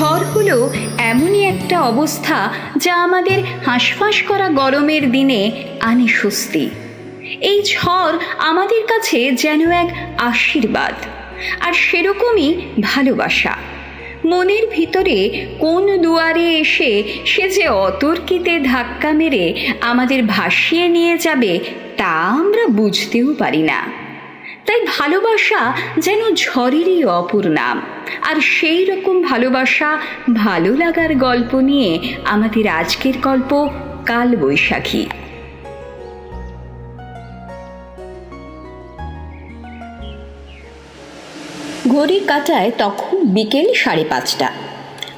ঝড় হলো এমনই একটা অবস্থা যা আমাদের হাঁসফাঁস করা গরমের দিনে আনে স্বস্তি। এই ঝড় আমাদের কাছে যেন এক আশীর্বাদ, আর সেরকমই ভালোবাসা। মনের ভিতরে কোন দুয়ারে এসে সে যে অতর্কিতে ধাক্কা মেরে আমাদের ভাসিয়ে নিয়ে যাবে তা আমরা বুঝতেও পারি না। তাই ভালোবাসা যেন ঝড়েরই অপর নাম আর সেই রকম ভালোবাসা, ভালো লাগার গল্প নিয়ে আমাদের আজকের গল্প কাল বৈশাখী ঘড়ির কাটায় তখন বিকেল সাড়ে পাঁচটা।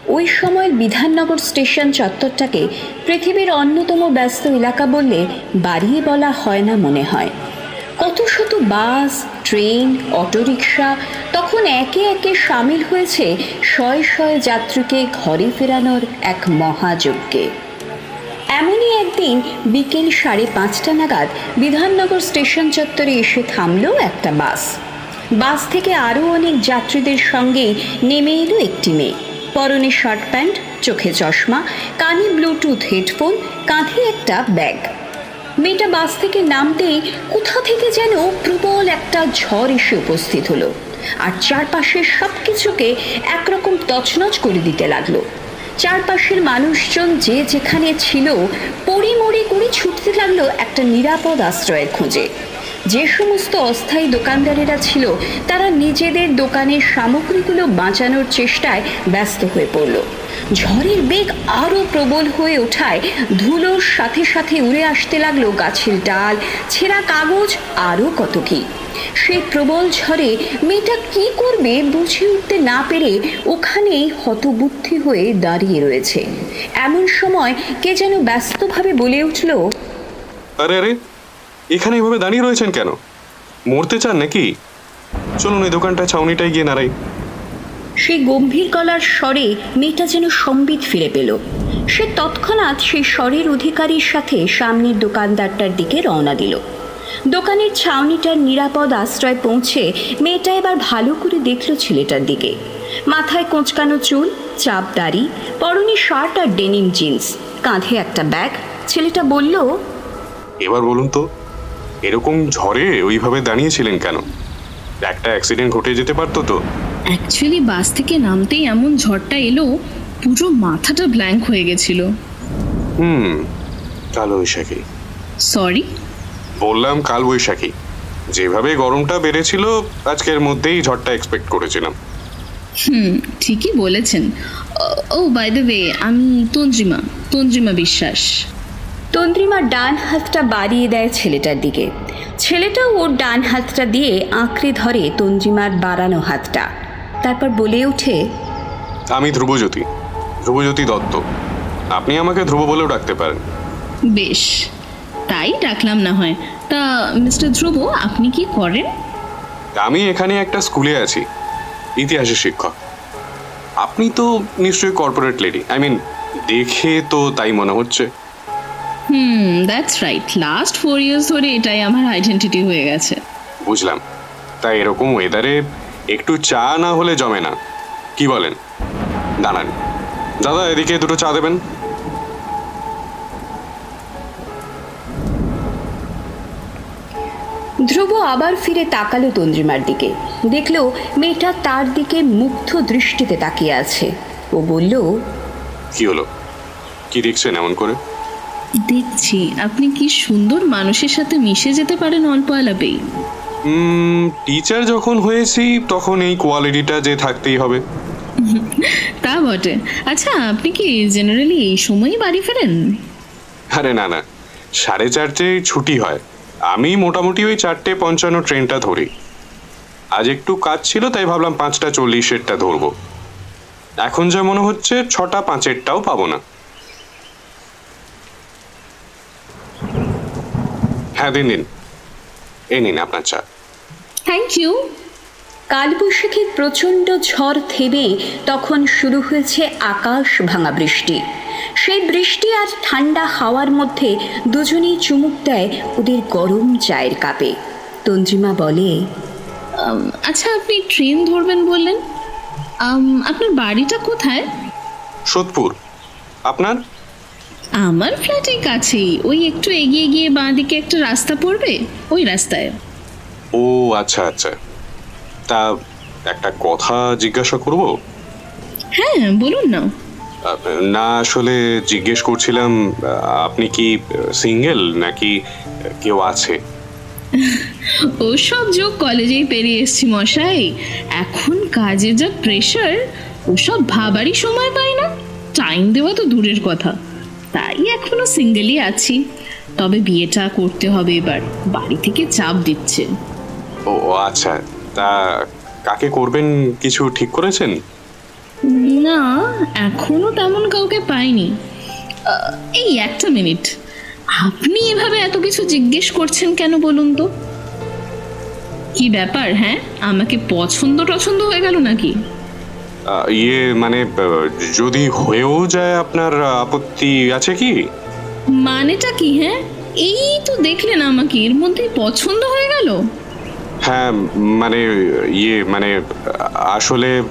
ওই সময় বিধাননগর স্টেশন চত্বরটাকে পৃথিবীর অন্যতম ব্যস্ত এলাকা বললে বাড়িয়ে বলা হয় না মনে হয়। কত শত বাস, ট্রেন, অটোরিকশা তখন একে একে সামিল হয়েছে শয়ে শয়ে যাত্রীকে ঘরে ফেরানোর এক মহাযজ্ঞে। এমনই একদিন বিকেল সাড়ে পাঁচটা নাগাদ বিধাননগর স্টেশন চত্বরে এসে থামলো একটা বাস। বাস থেকে আরও অনেক যাত্রীদের সঙ্গেই নেমে এলো একটি মেয়ে। পরনে শার্ট প্যান্ট, চোখে চশমা, কানে ব্লুটুথ হেডফোন, কাঁধে একটা ব্যাগ। মেয়েটা বাস থেকে নামতেই কোথা থেকে যেন প্রবল একটা ঝড় এসে উপস্থিত হলো। আর চারপাশের সব কিছুকে একরকম তছনছ করে দিতে লাগল। চারপাশের মানুষজন যে যেখানে ছিল পরিমরি করে ছুটতে লাগল একটা নিরাপদ আশ্রয়ের খোঁজে। যে সমস্ত অস্থায়ী দোকানদারেরা ছিল, তারা নিজেদের দোকানের সামগ্রীগুলো বাঁচানোর চেষ্টায় ব্যস্ত হয়ে পড়ল। ঝড়ের বেগ আরও প্রবল হয়ে ওঠায় ধুলোর সাথে সাথে উড়ে আসতে লাগল গাছের ডাল, ছেঁড়া কাগজ আরও কত কি। সেই প্রবল ঝড়ে মেয়েটা কি করবে বুঝে উঠতে না পেরে ওখানেই হতবুদ্ধি হয়ে দাঁড়িয়ে রয়েছে। এমন সময় কে যেন ব্যস্তভাবে বলে উঠল, আরে আরে, এখানে এভাবে দাঁড়িয়ে রয়েছেন কেন? মরতে চান নাকি? চলুন ওই দোকানটা ছাউনিটায় গিয়ে নাড়াই। সেই গম্ভীর গলার স্বরে মেয়েটা যেন সম্বিত ফিরে পেল। সে তৎক্ষণাৎ সেই স্বরের অধিকারীর সাথে সামনের দোকানদারটার দিকে রওনা দিল। দোকানের ছাউনিটার নিরাপদ আশ্রয় পৌঁছে মেয়েটা এবার ভালো করে দেখল ছেলেটার দিকে। মাথায় কোঁচকানো চুল, চাপ দাড়ি, পরনে শার্ট আর ডেনিম জিন্স, কাঁধে একটা ব্যাগ। ছেলেটা বলল, এবার বলুন তো, এরকম ঝড়ে ওইভাবে দাঁড়িয়েছিলেন কেন? একটা অ্যাক্সিডেন্ট ঘটে যেতে পারতো তো? অ্যাকচুয়ালি বাস থেকে নামতেই এমন ঝড়টা এলো পুরো মাথাটা ব্ল্যাঙ্ক হয়ে গেছিল। হুম কাল বৈশাখী। সরি বললাম কাল বৈশাখী। যেভাবে গরমটা বেড়েছিল আজকের মধ্যেই ঝড়টা এক্সপেক্ট করেছিলাম। হুম ঠিকই বলেছেন। ও বাই দ্য ওয়ে আমি তন্দ্রিমা তন্দ্রিমা বিশ্বাস। তন্দ্রিমা ডান হাতটা বাড়িয়ে দেয় ছেলেটার দিকে। ছেলেটাও ওর ডান হাতটা দিয়ে আঁকড়ে ধরে তন্দ্রিমার বাড়ানো হাতটা। তারপর বলে ওঠে আমি ধ্রুবজ্যোতি ধ্রুবজ্যোতি দত্ত। আপনি আমাকে ধ্রুব বলেও ডাকতে পারেন। বেশ তাই ডাকলাম না হয়। তা মিস্টার ধ্রুব আপনি কি করেন? আমি এখানে একটা স্কুলে আছি ইতিহাসের শিক্ষক। আপনি তো নিশ্চয়ই কর্পোরেট লেডি আই মিন দেখে তো তাই মনে হচ্ছে। হুম that's right last four years ধরে এটাই আমার আইডেন্টিটি হয়ে গেছে। বুঝলাম। তাই এরকম ওয়েদারে একটু চা না হলে জমে না। কি বলেন? দাঁড়ান। দাদা এদিকে দুটো চা দেবেন? ধ্রুব আবার ফিরে তাকালো তন্দ্রিমার দিকে। দেখল মেয়েটা তার দিকে মুগ্ধ দৃষ্টিতে তাকিয়ে আছে। ও বলল কি হলো? কি দেখছেন এমন করে? দেখছি আপনি কি সুন্দর মানুষের সাথে মিশে যেতে পারেন অল্প আলাপেই। টিচার যখন হয়েছি তখন এই কোয়ালিটিটা যে থাকতেই হবে। তা বটে। আচ্ছা আপনি কি জেনারেলি এই সময়ই বাড়ি ফেরেন? আরে না না। সাড়ে চারটে ছুটি হয়। আমি মোটামুটি ওই চারটে পঞ্চান্ন ট্রেনটা ধরি। আজ একটু কাজ ছিল তাই ভাবলাম পাঁচটা চল্লিশেরটা ধরবো। এখন যা মনে হচ্ছে ছটা পাঁচেরটাও পাবো না। হ্যাঁ দিন দিন। এই নিন আপনার চা। থ্যাংক ইউ কালবৈশাখীর প্রচণ্ড ঝড় থেমে তখন শুরু হয়েছে আকাশ ভাঙা বৃষ্টি। সেই বৃষ্টি আর ঠান্ডা হাওয়ার মধ্যে দুজনেই চুমুক দেয় ওদের গরম চায়ের কাপে। তঞ্জিমা বলে আচ্ছা আপনি ট্রেন ধরবেন বললেন? আপনার বাড়িটা কোথায়? সোদপুর। আপনার? আমার ফ্ল্যাটের কাছেই। ওই একটু এগিয়ে গিয়ে বাঁ দিকে একটা রাস্তা পড়বে? ওই রাস্তায়। ও আচ্ছা আচ্ছা। তা একটা কথা জিজ্ঞাসা করব? হ্যাঁ বলুন না। না আসলে জিজ্ঞেস করছিলাম আপনি কি সিঙ্গেল নাকি কেউ আছে? ওসব যোগ কলেজেই পেরিয়ে এসছি মশাই। এখন কাজের যা প্রেশার ওসব ভাবারই সময় পাই না। টাইম দেওয়া তো দূরের কথা। তাই এখনও সিঙ্গেলই আছি। তবে বিয়েটা করতে হবে এবার। বাড়ি থেকে চাপ দিচ্ছে ও আচ্ছা। তা কাকে করবেন কিছু ঠিক করেছেন? না এখনও তেমন কাউকে পাইনি। এই একটা মিনিট। আপনি এভাবে এত কিছু জিজ্ঞেস করছেন কেন বলুন তো? কি ব্যাপার হ্যাঁ? আমাকে পছন্দ টছন্দ হয়ে গেল নাকি? ইয়ে মানে যদি হয়েও যায় আপনার আপত্তি আছে কি? মানেটা কি হ্যাঁ? এই তো দেখলেন আমাকে এর মধ্যে পছন্দ হয়ে গেল। হ্যাঁ মানে ইয়ে মানে আসলে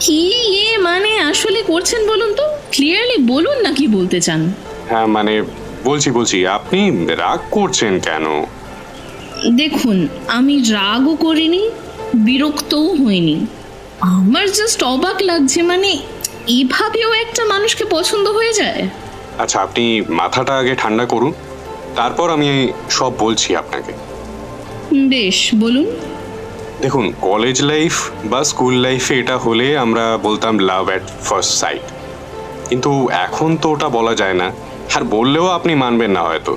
কি এ মানে আসলে করছেন বলুন তো? ক্লিয়ারলি বলুন না কি বলতে চান। হ্যাঁ মানে বলছি বলছি আপনি রাগ করছেন কেন? দেখুন আমি রাগও করিনি বিরক্তও হইনি। আমার জাস্ট অবাক লাগছে মানে এভাবেও একটা মানুষকে পছন্দ হয়ে যায়? আচ্ছা আপনি মাথাটা আগে ঠান্ডা করুন তারপর আমি সব বলছি আপনাকে। বেশ বলুন। দেখুন কলেজ লাইফ বা স্কুল লাইফে এটা হলে আমরা বলতাম লাভ অ্যাট ফার্স্ট সাইট কিন্তু এখন তো ওটা বলা যায় না আর বললেও আপনি মানবেন না হয়তো।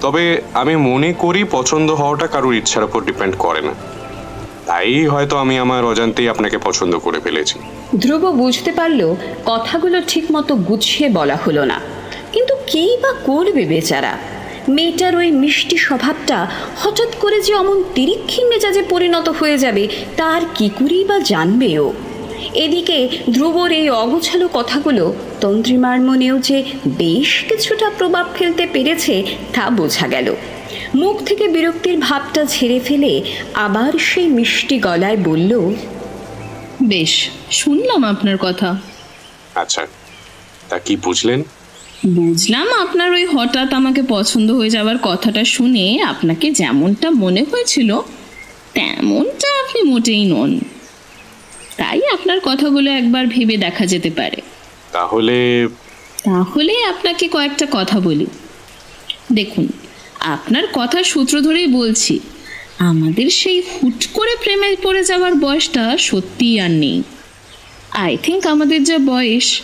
তবে আমি মনে করি পছন্দ হওয়াটা কারোর ইচ্ছার উপর ডিপেন্ড করে না। তাই হয়তো আমি আমার অজান্তেই আপনাকে পছন্দ করে ফেলেছি। ধ্রুব বুঝতে পারল কথাগুলো ঠিকমতো গুছিয়ে বলা হলো না। কিন্তু কেই বা করবে বেচারা? মেয়েটার ওই মিষ্টি স্বভাবটা হঠাৎ করে যে অমন তিরিক্ষি মেজাজে পরিণত হয়ে যাবে, তার কি করেই বা জানবে ও? এদিকে ধ্রুবর এই অগোছালো কথাগুলো তন্ত্রিমার মনেও যে বেশ কিছুটা প্রভাব ফেলতে পেরেছে তা বোঝা গেল। মুখ থেকে বিরক্তির ভাবটা ঝেড়ে ফেলে আবার সেই মিষ্টি গলায় বলল বেশ শুনলাম আপনার কথা। আচ্ছা তা কি বুঝলেন? বুঝলাম আপনার ওই হঠাৎ আমাকে পছন্দ হয়ে যাওয়ার কথাটা শুনে আপনাকে যেমনটা মনে হয়েছিল তেমনটা আপনি মোটেই নন। তাই আপনার কথাগুলো একবার ভেবে দেখা যেতে পারে। তাহলে তাহলে আপনাকে কয়েকটা কথা বলি। দেখুন আপনার কথার সূত্র ধরেই বলছি, আমাদের সেই হুট করে প্রেমে পড়ে যাওয়ার বয়সটা সত্যিই আর নেই। আই থিঙ্ক আমাদের যা বয়স,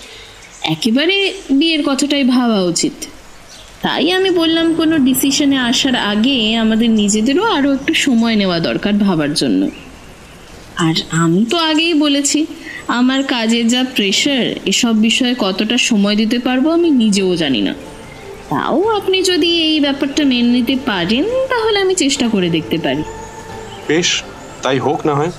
একেবারে বিয়ের কথাটাই ভাবা উচিত। তাই আমি বললাম, কোনো ডিসিশনে আসার আগে আমাদের নিজেদেরও আরও একটু সময় নেওয়া দরকার ভাবার জন্য। আর আমি তো আগেই বলেছি, আমার কাজের যা প্রেশার এসব বিষয়ে কতটা সময় দিতে পারব আমি নিজেও জানি না। তাও আপনি যদি এই ব্যাপারটা মেনে নিতে পারেন তাহলে আমি চেষ্টা করে দেখতে পারি। বেশ তাই হোক না হয়।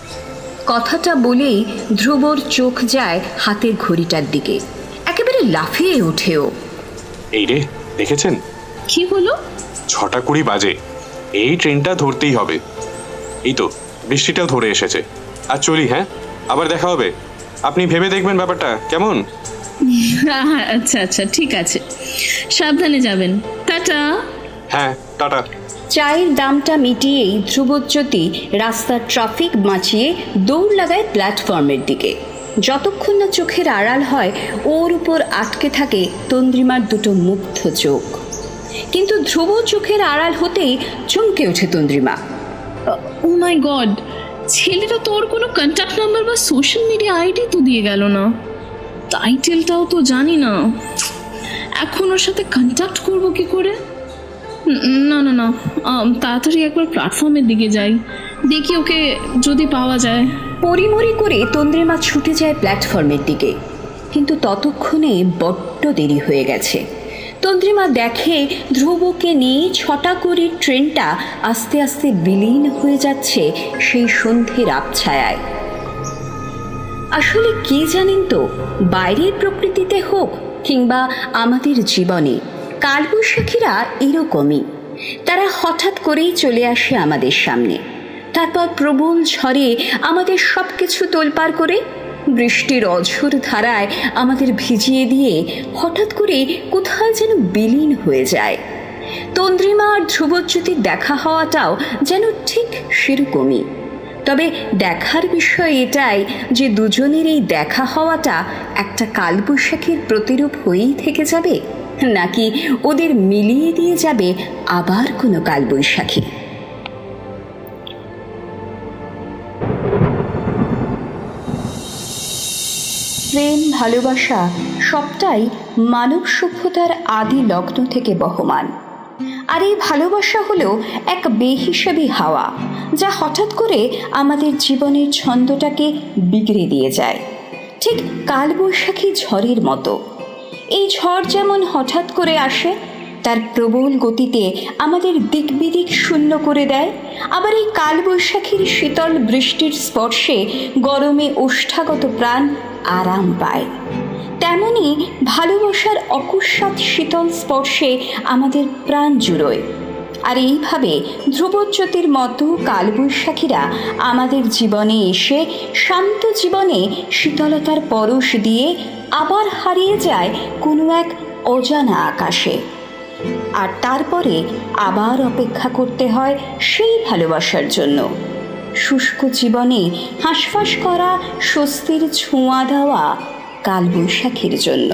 কথাটা বলেই ধ্রুবর চোখ যায় হাতের ঘড়িটার দিকে। একেবারে লাফিয়ে ওঠেও এই রে দেখেছেন? কি হলো? ছটা কুড়ি বাজে। এই ট্রেনটা ধরতেই হবে। এই তো বৃষ্টিটাও ধরে এসেছে। আর চলি হ্যাঁ? আবার দেখা হবে। আপনি ভেবে দেখবেন ব্যাপারটা। কেমন? আচ্ছা আচ্ছা ঠিক আছে। সাবধানে যাবেন। টাটা। হ্যাঁ টাটা। চায়ের দামটা মিটিয়েই ধ্রুবজ্যোতি রাস্তার ট্রাফিক বাঁচিয়ে দৌড় লাগায় প্ল্যাটফর্মের দিকে। যতক্ষণ না চোখের আড়াল হয় ওর উপর আটকে থাকে তন্দ্রিমার দুটো মুগ্ধ চোখ। কিন্তু ধ্রুব চোখের আড়াল হতেই চমকে ওঠে তন্দ্রিমা। ও মাই গড ছেলেটা তোর কোনো কন্ট্যাক্ট নাম্বার বা সোশ্যাল মিডিয়া আইডি তো দিয়ে গেল না। টাইটেলটাও তো জানি না। এখন ওর সাথে কন্ট্যাক্ট করব কি করে? না না না। তাড়াতাড়ি একবার প্ল্যাটফর্মের দিকে যাই। দেখি ওকে যদি পাওয়া যায়। পরিমরি করে তন্দ্রিমা ছুটে যায় প্ল্যাটফর্মের দিকে। কিন্তু ততক্ষণে বড্ড দেরি হয়ে গেছে। তন্দ্রিমা দেখে ধ্রুবকে নিয়ে ছটা করে ট্রেনটা আস্তে আস্তে বিলীন হয়ে যাচ্ছে সেই সন্ধ্যের আবছায়ায় আসলে কি জানেন তো? বাইরের প্রকৃতিতে হোক কিংবা আমাদের জীবনে, কালবৈশাখীরা এরকমই। তারা হঠাৎ করেই চলে আসে আমাদের সামনে। তারপর প্রবল ঝড়ে আমাদের সব কিছু তোলপাড় করে, বৃষ্টির অঝোর ধারায় আমাদের ভিজিয়ে দিয়ে হঠাৎ করে কোথায় যেন বিলীন হয়ে যায়। তন্দ্রিমা আর ধ্রুবজ্যোতির দেখা হওয়াটাও যেন ঠিক সেরকমই। তবে দেখার বিষয় এটাই যে দুজনের এই দেখা হওয়াটা একটা কালবৈশাখীর প্রতিরূপ হয়েই থেকে যাবে, নাকি ওদের মিলিয়ে দিয়ে যাবে আবার কোনো কালবৈশাখী? প্রেম, ভালোবাসা সবটাই মানব সভ্যতার আদি লগ্ন থেকে বহমান। আর এই ভালোবাসা হলো এক বেহিসাবি হাওয়া, যা হঠাৎ করে আমাদের জীবনের ছন্দটাকে বিগড়ে দিয়ে যায়। ঠিক কালবৈশাখী ঝড়ের মতো। এই ঝড় যেমন হঠাৎ করে আসে, তার প্রবল গতিতে আমাদের দিক বিদিক শূন্য করে দেয়, আবার এই কালবৈশাখীর শীতল বৃষ্টির স্পর্শে গরমে ওষ্ঠাগত প্রাণ আরাম পায়। তেমনি ভালোবাসার অকস্মাৎ শীতল স্পর্শে আমাদের প্রাণ জুড়োয়। আর এইভাবে ধ্রুবজ্যোতির মতো কালবৈশাখীরা আমাদের জীবনে এসে শান্ত জীবনে শীতলতার পরশ দিয়ে আবার হারিয়ে যায় কোনো এক অজানা আকাশে। আর তারপরে আবার অপেক্ষা করতে হয় সেই ভালোবাসার জন্য। শুষ্ক জীবনে হাঁসফাঁস করা স্বস্তির ছোঁয়া দেওয়া কালবৈশাখীর জন্য।